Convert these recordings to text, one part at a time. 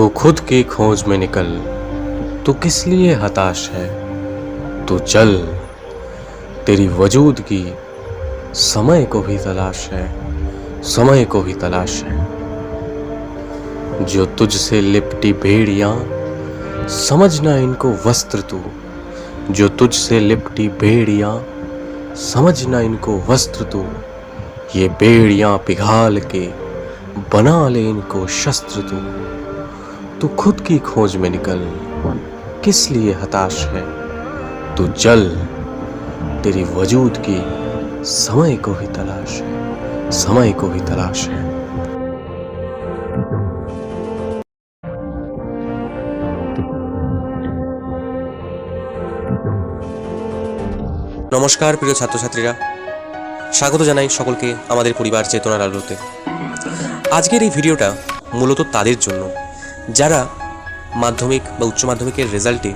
तो खुद की खोज में निकल। तू किस लिए हताश है? तो चल। तेरी वजूद की समय को भी तलाश है। समय को भी तलाश है। जो तुझसे लिपटी भेड़िया, समझना इनको वस्त्र तू। जो तुझसे लिपटी भेड़िया, समझना इनको वस्त्र तू। ये बेड़ियाँ पिघाल के बना ले इनको शस्त्र तू। तू खुद की खोज में निकल किस लिए हताश है तू चल तेरी वजूद की समय को भी तलाश है समय को भी तलाश है নমস্কার প্রিয় ছাত্রছাত্রীরা স্বাগত জানাই সকলকে আমাদের পরিবার চেতনার আলোতে আজকের এই ভিডিওটা মূলত তাদের জন্য যারা মাধ্যমিক বা উচ্চ মাধ্যমিকের রেজাল্টে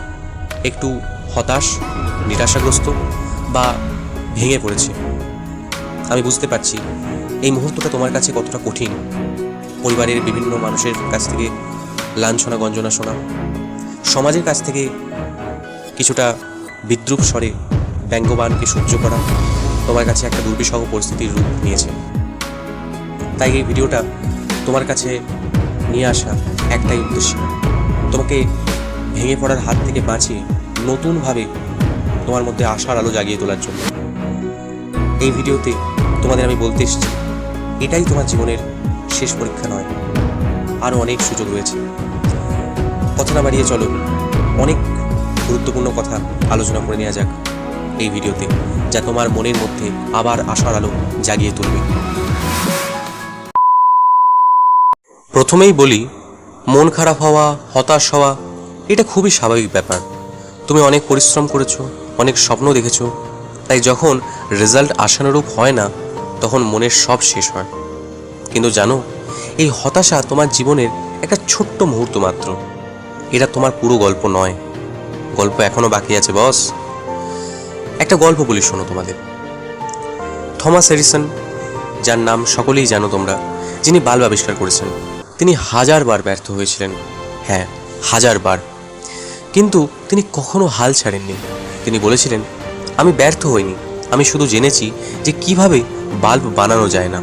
একটু হতাশ, নিরাশাগ্রস্ত বা ভেঙে পড়েছে, আমি বুঝতে পারছি এই মুহূর্তটা তোমার কাছে কতটা কঠিন। পরিবারের বিভিন্ন মানুষের কাছ থেকে লাঞ্ছনা, গঞ্জনা শোনা, সমাজের কাছ থেকে কিছুটা বিদ্রুপ স্বরে ব্যঙ্গবানকে সহ্য করা তোমার কাছে একটা দুর্বিষহ পরিস্থিতির রূপ নিয়েছে। তাই এই ভিডিওটা তোমার কাছে নিয়ে আসা একটাই উদ্দেশ্য। তোমাকে ভেঙে পড়ার হাত থেকে বাঁচিয়ে নতুনভাবে তোমার মধ্যে আশার আলো জাগিয়ে তোলার জন্য। এই ভিডিওতে তোমাদের আমি বলতে এসেছি, এটাই তোমার জীবনের শেষ পরীক্ষা নয় আরও অনেক সুযোগ রয়েছে। কথা না বাড়িয়ে চলো, অনেক গুরুত্বপূর্ণ কথা আলোচনা করে নেওয়া যাক এই ভিডিওতে, যা তোমার মনের মধ্যে আবার আশার আলো জাগিয়ে তুলবে। প্রথমেই বলি, মন খারাপ হওয়া, হতাশ হওয়া, এটা খুবই স্বাভাবিক ব্যাপার। তুমি অনেক পরিশ্রম করেছ, অনেক স্বপ্ন দেখেছ, তাই যখন রেজাল্ট আশানুরূপ হয় না, তখন মনের সব শেষ হয়। কিন্তু জানো, এই হতাশা তোমার জীবনের একটা ছোট্ট মুহূর্ত মাত্র। এটা তোমার পুরো গল্প নয়। গল্প এখনও বাকি আছে, বস। একটা গল্প বলি শোনো তোমাদের। থমাস এডিসন, যার নাম সকলেই জানো তোমরা, যিনি বাল্ব আবিষ্কার করেছেন। তিনি হাজারবার ব্যর্থ হয়েছিলেন। হ্যাঁ হাজারবার কিন্তু তিনি কখনো হাল ছাড়েননি। তিনি বলেছিলেন, আমি ব্যর্থ হইনি। আমি শুধু জেনেছি যে কীভাবে বাল্ব বানানো যায় না।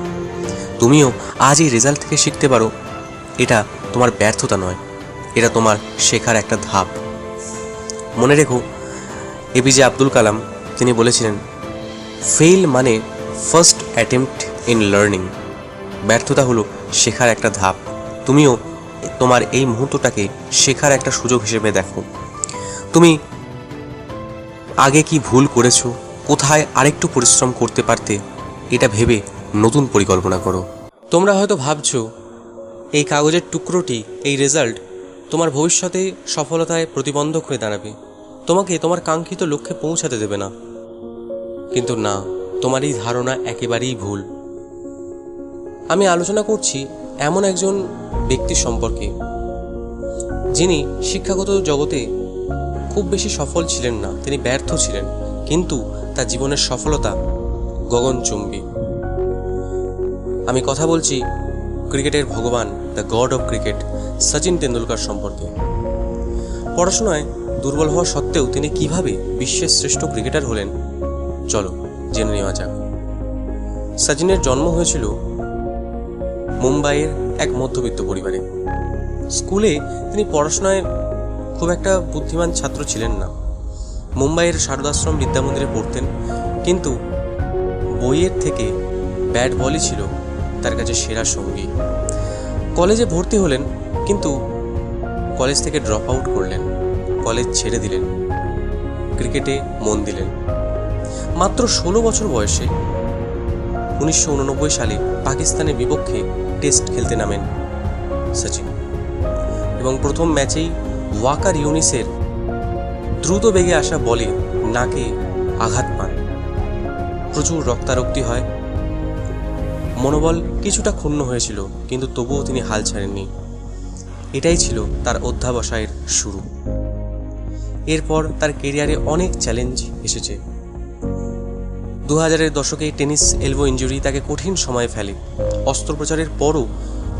তুমিও আজ এই রেজাল্ট থেকে শিখতে পারো। এটা তোমার ব্যর্থতা নয়। এটা তোমার শেখার একটা ধাপ। মনে রেখো এপিজে আব্দুল কালাম, তিনি বলেছিলেন ফেল মানে ফার্স্ট অ্যাটেম্পট ইন লার্নিং। ব্যর্থতা হলো শেখার একটা ধাপ। তুমিও তোমার এই মুহূর্তটাকে শেখার একটা সুযোগ হিসেবে দেখো। তুমি আগে কি ভুল করেছ? কোথায় আরেকটু পরিশ্রম করতে পারতে? এটা ভেবে নতুন পরিকল্পনা করো। তোমরা হয়তো ভাবছ, এই কাগজের টুকরোটি, এই রেজাল্ট তোমার ভবিষ্যতে সফলতায় প্রতিবন্ধক হয়ে দাঁড়াবে। তোমাকে তোমার কাঙ্ক্ষিত লক্ষ্যে পৌঁছাতে দেবে না। কিন্তু না, তোমার এই ধারণা একেবারেই ভুল। আমি আলোচনা করছি এমন একজন ব্যক্তি সম্পর্কে। যিনি শিক্ষাগত জগতে খুব বেশি সফল ছিলেন না, তিনি ব্যর্থ ছিলেন, কিন্তু তার জীবনের সফলতা গগনচুম্বী আমি কথা বলছি ক্রিকেটের ভগবান, the god of cricket, Sachin Tendulkar সম্পর্কে। পড়াশোনায় দুর্বল হওয়া সত্ত্বেও তিনি কীভাবে বিশ্বের শ্রেষ্ঠ ক্রিকেটার হলেন? চলো, জেনে নেওয়া যাক। সচিনের জন্ম হয়েছিল মুম্বাইয়ের এক মধ্যবিত্ত পরিবারে। স্কুলে তিনি পড়াশোনায় খুব একটা বুদ্ধিমান ছাত্র ছিলেন না। মুম্বাইয়ের শারদাশ্রম বিদ্যামন্দিরে পড়তেন, কিন্তু বইয়ের থেকে ব্যাট বলই ছিল তার কাছে সেরা সঙ্গী। কলেজে ভর্তি হলেন, কিন্তু কলেজ থেকে ড্রপ আউট করলেন, কলেজ ছেড়ে দিলেন, ক্রিকেটে মন দিলেন। মাত্র ষোলো বছর বয়সে উনিশশো উননব্বই সালে পাকিস্তানের বিপক্ষে টেস্ট খেলতে নামেন সচিন। এবং প্রথম ম্যাচেই ওয়াকার ইউনিসের দ্রুত বেগে আসা বলে নাকে আঘাত পান। প্রচুর রক্তারক্তি হয়। মনোবল কিছুটা ক্ষুণ্ণ হয়েছিল, কিন্তু তবুও তিনি হাল ছাড়েননি। এটাই ছিল তার অধ্যাবসায়ের শুরু। এরপর তার কেরিয়ারে অনেক চ্যালেঞ্জ এসেছে। দু হাজারের দশকে টেনিস এলবো ইঞ্জুরি তাকে কঠিন সময়ে ফেলে। অস্ত্রোপচারের পরও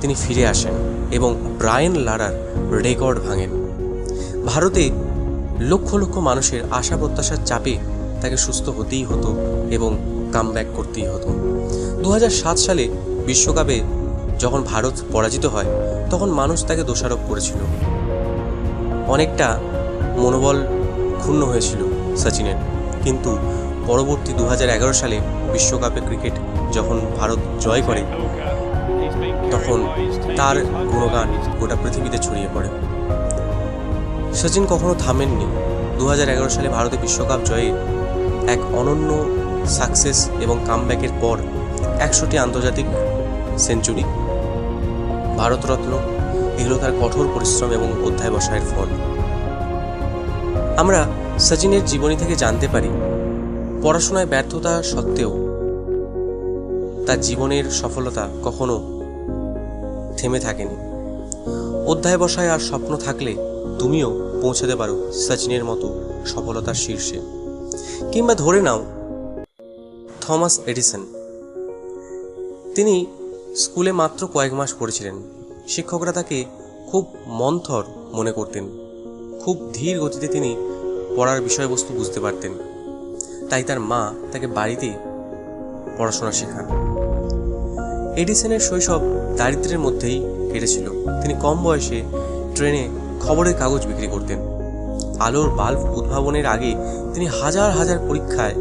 তিনি ফিরে আসেন এবং ব্রায়েন লারার রেকর্ড ভাঙেন। ভারতে লক্ষ লক্ষ মানুষের আশা প্রত্যাশার চাপে তাকে সুস্থ হতেই হতো এবং কামব্যাক করতেই হতো। দু হাজার সাত সালে বিশ্বকাপে যখন ভারত পরাজিত হয়, তখন মানুষ তাকে দোষারোপ করেছিল। অনেকটা মনোবল ক্ষুণ্ণ হয়েছিল সচিনের। কিন্তু পরবর্তী দু হাজার এগারো সালে বিশ্বকাপে ক্রিকেট যখন ভারত জয় করে, তখন তার গুণগান গোটা পৃথিবীতে ছড়িয়ে পড়ে। সচিন কখনো থামেননি। দু হাজার এগারো সালে ভারতে বিশ্বকাপ জয়ে এক অনন্য সাকসেস এবং কামব্যাকের পর একশোটি আন্তর্জাতিক সেঞ্চুরি। ভারতরত্ন এগুলো তার কঠোর পরিশ্রম এবং অধ্যায় বসায়ের ফল। আমরা সচিনের জীবনী থেকে জানতে পারি পড়াশোনায় ব্যর্থতা সত্ত্বেও তার জীবনের সফলতা কখনো থেমে থাকেনি। অধ্যায় বসায় আর স্বপ্ন থাকলে তুমিও পৌঁছাতে পারো সচিনের মতো সফলতার শীর্ষে। কিংবা ধরে নাও, থমাস এডিসন। তিনি স্কুলে মাত্র কয়েক মাস পড়েছিলেন। শিক্ষকরা তাকে খুব মন্থর মনে করতেন। খুব ধীর গতিতে তিনি পড়ার বিষয়বস্তু বুঝতে পারতেন। তাই তার মা তাকে বাড়িতে পড়াশোনা শেখান। এডিসনের শৈশব দারিদ্র্যের মধ্যেই কেটেছিল। তিনি কম বয়সে ট্রেনে খবরের কাগজ বিক্রি করতেন। আলোর বাল্ব উদ্ভাবনের আগে তিনি হাজার হাজার পরীক্ষায়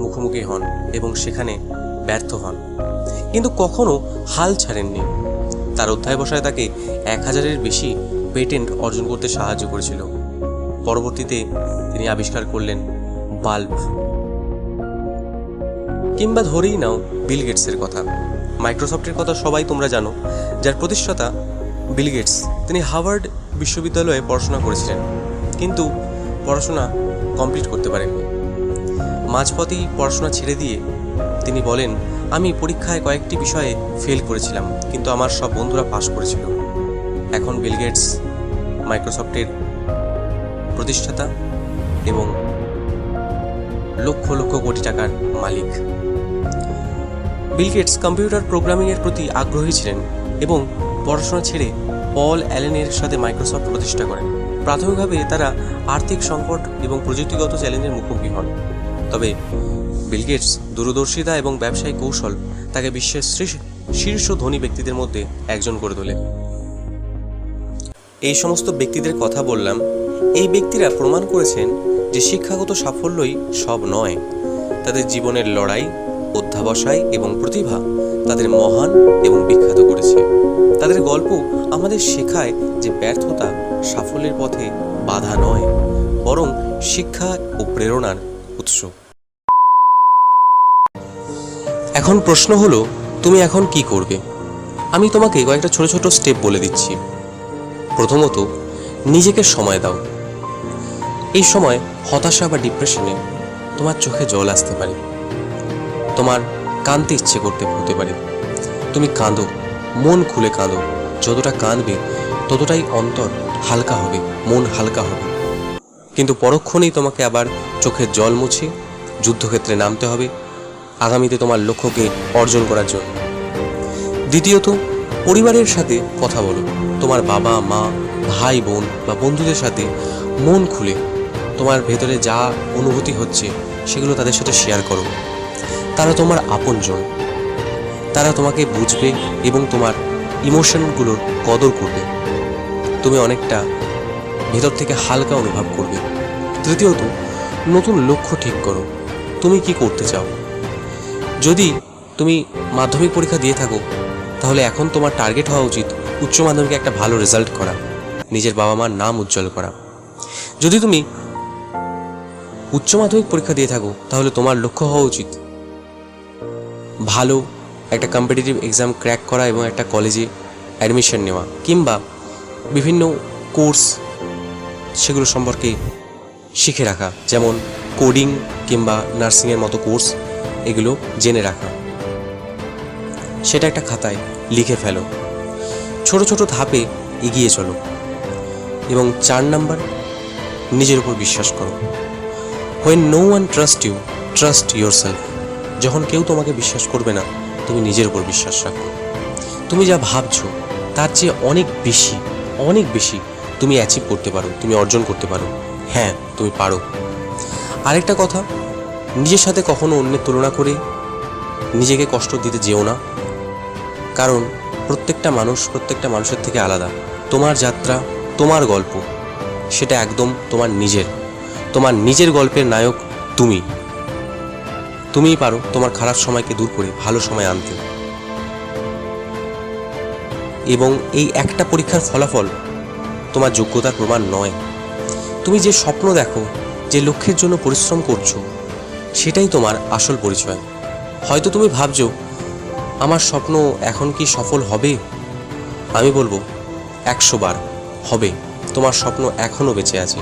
মুখোমুখি হন এবং সেখানে ব্যর্থ হন। কিন্তু কখনো হাল ছাড়েননি। তার অধ্যায় বসায় তাকে এক হাজারের বেশি পেটেন্ট অর্জন করতে সাহায্য করেছিল। পরবর্তীতে তিনি আবিষ্কার করলেন বাল্ব। কিংবা ধরেই নাও বিল গেটসের কথা। মাইক্রোসফটের কথা সবাই তোমরা জানো, যার প্রতিষ্ঠাতা বিল গেটস। তিনি হার্ভার্ড বিশ্ববিদ্যালয়ে পড়াশোনা করেছিলেন, কিন্তু পড়াশোনা কমপ্লিট করতে পারেননি। মাঝপথেই পড়াশোনা ছেড়ে দিয়ে তিনি বলেন, আমি পরীক্ষায় কয়েকটি বিষয়ে ফেল করেছিলাম, কিন্তু আমার সব বন্ধুরা পাশ করেছিল। এখন বিল গেটস মাইক্রোসফটের প্রতিষ্ঠাতা এবং লক্ষ লক্ষ কোটি টাকার মালিক। বিল গেটস কম্পিউটার প্রোগ্রামিংয়ের প্রতি আগ্রহী ছিলেন এবং পড়াশোনা ছেড়ে পল অ্যালেনের সাথে মাইক্রোসফট প্রতিষ্ঠা করেন। প্রাথমিকভাবে তারা আর্থিক সংকট এবং প্রযুক্তিগত চ্যালেঞ্জের মুখোমুখি হন। তবে বিল গেটস দূরদর্শিতা এবং ব্যবসায়িক কৌশল তাকে বিশ্বের শীর্ষ- শীর্ষ ধনী ব্যক্তিদের মধ্যে একজন করে তোলে। এই সমস্ত ব্যক্তিদের কথা বললাম। এই ব্যক্তিরা প্রমাণ করেছেন যে শিক্ষাগত সাফল্যই সব নয়। তাদের জীবনের লড়াই অধ্যাবসায় এবং প্রতিভা তাদের মহান এবং বিখ্যাত করেছে। তাদের গল্প আমাদের শেখায় যে ব্যর্থতা সাফল্যের পথে বাধা নয়, বরং শিক্ষা ও প্রেরণার উৎস। এখন প্রশ্ন হলো, তুমি এখন কি করবে? আমি তোমাকে কয়েকটা ছোট ছোট স্টেপ বলে দিচ্ছি। প্রথমত, নিজেকে সময় দাও। এই সময় হতাশা বা ডিপ্রেশনে তোমার চোখে জল আসতে পারে। তোমার কাঁদতে ইচ্ছে করতে হতে পারে। তুমি কাঁদো, মন খুলে কাঁদো। যতটা কাঁদবে, ততটাই অন্তর হালকা হবে, মন হালকা হবে। কিন্তু পরক্ষণেই তোমাকে আবার চোখের জল মুছে যুদ্ধক্ষেত্রে নামতে হবে, আগামীতে তোমার লক্ষ্যকে অর্জন করার জন্য। দ্বিতীয়ত, পরিবারের সাথে কথা বলো। তোমার বাবা, মা, ভাই, বোন বা বন্ধুদের সাথে মন খুলে। তোমার ভেতরে যা অনুভূতি হচ্ছে, সেগুলো তাদের সাথে শেয়ার করো। তারা তোমার আপনজন। তারা তোমাকে বুঝবে এবং তোমার ইমোশনগুলোর কদর করবে। তুমি অনেকটা ভেতর থেকে হালকা অনুভব করবে। তৃতীয়ত, নতুন লক্ষ্য ঠিক করো। তুমি কি করতে চাও? যদি তুমি মাধ্যমিক পরীক্ষা দিয়ে থাকো, তাহলে এখন তোমার টার্গেট হওয়া উচিত উচ্চ মাধ্যমিকে একটা ভালো রেজাল্ট করা, নিজের বাবা মার নাম উজ্জ্বল করা। যদি তুমি উচ্চ মাধ্যমিক পরীক্ষা দিয়ে থাকো, তাহলে তোমার লক্ষ্য হওয়া উচিত ভালো একটা কম্পিটিটিভ এক্সাম ক্র্যাক করা এবং একটা কলেজে অ্যাডমিশন নেওয়া কিংবা বিভিন্ন কোর্স সেগুলো সম্পর্কে শিখে রাখা, যেমন কোডিং কিংবা নার্সিংয়ের মতো কোর্স এগুলো জেনে রাখা। সেটা একটা খাতায় লিখে ফেলো। ছোট ছোট ধাপে এগিয়ে চলো এবং চার নাম্বার, নিজের উপর বিশ্বাস করো। When no one trust you trust yourself যখন কেউ তোমাকে বিশ্বাস করবে না, তুমি নিজের উপর বিশ্বাস রাখো। তুমি যা ভাবছ, তার চেয়ে অনেক বেশি অনেক বেশি তুমি অ্যাচিভ করতে পারো, তুমি অর্জন করতে পারো। হ্যাঁ তুমি পারো। আরেকটা কথা, নিজের সাথে কখনো অন্যের তুলনা করে নিজেকে কষ্ট দিতে যেও না। কারণ, প্রত্যেকটা মানুষ প্রত্যেকটা মানুষের থেকে আলাদা। তোমার যাত্রা, তোমার গল্প, সেটা একদম তোমার নিজের। তোমার নিজের গল্পের নায়ক তুমি। তুমিই পারো তোমার খারাপ সময়কে দূর করে ভালো সময় আনতে। এবং এই একটা পরীক্ষার ফলাফল তোমার যোগ্যতার প্রমাণ নয়। তুমি যে স্বপ্ন দেখো, যে লক্ষ্যের জন্য পরিশ্রম করছ, সেটাই তোমার আসল পরিচয়। হয়তো তুমি ভাবছ, আমার স্বপ্ন এখন কি সফল হবে? আমি বলব, একশো বার হবে। তোমার স্বপ্ন এখনও বেঁচে আছে।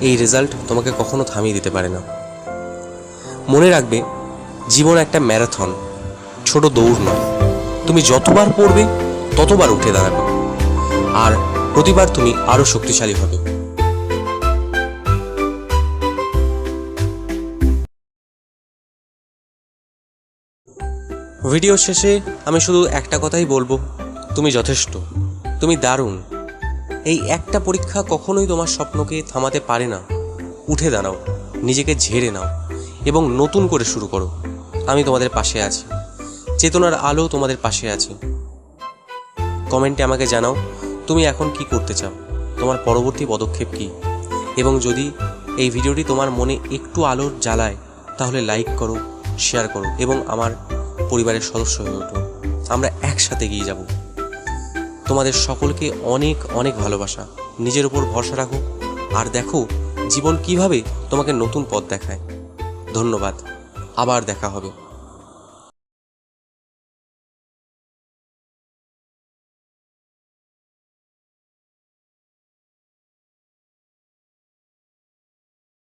এই রেজাল্ট তোমাকে কখনো থামিয়ে দিতে পারে না। মনে রাখবে, জীবন একটা ম্যারাথন, ছোট দৌড় নয়। তুমি যতবার পড়বে, ততবার উঠে দাঁড়াবে। আর প্রতিবার তুমি আরও শক্তিশালী হবে। ভিডিও শেষে আমি শুধু একটা কথাই বলব, তুমি যথেষ্ট, তুমি দারুণ। এই একটা পরীক্ষা কখনোই তোমার স্বপ্নকে থামাতে পারে না। উঠে দাঁড়াও, নিজেকে ঝেড়ে নাও। এবং নতুন করে শুরু করো। আমি তোমাদের পাশে আছি। চেতনার আলো তোমাদের পাশে আছে। কমেন্টে আমাকে জানাও, তুমি এখন কি করতে চাও? তোমার পরবর্তী পদক্ষেপ কি? এবং যদি এই ভিডিওটি তোমার মনে একটু আলোর জ্বালায়, তাহলে লাইক করো, শেয়ার করো এবং আমার পরিবারের সদস্য হয়ে ওঠো। আমরা একসাথে গিয়ে যাব। তোমাদের সকলকে অনেক অনেক ভালোবাসা। নিজের উপর ভরসা রাখো। আর দেখো, জীবন কীভাবে তোমাকে নতুন পথ দেখায়। ধন্যবাদ। আবার দেখা হবে।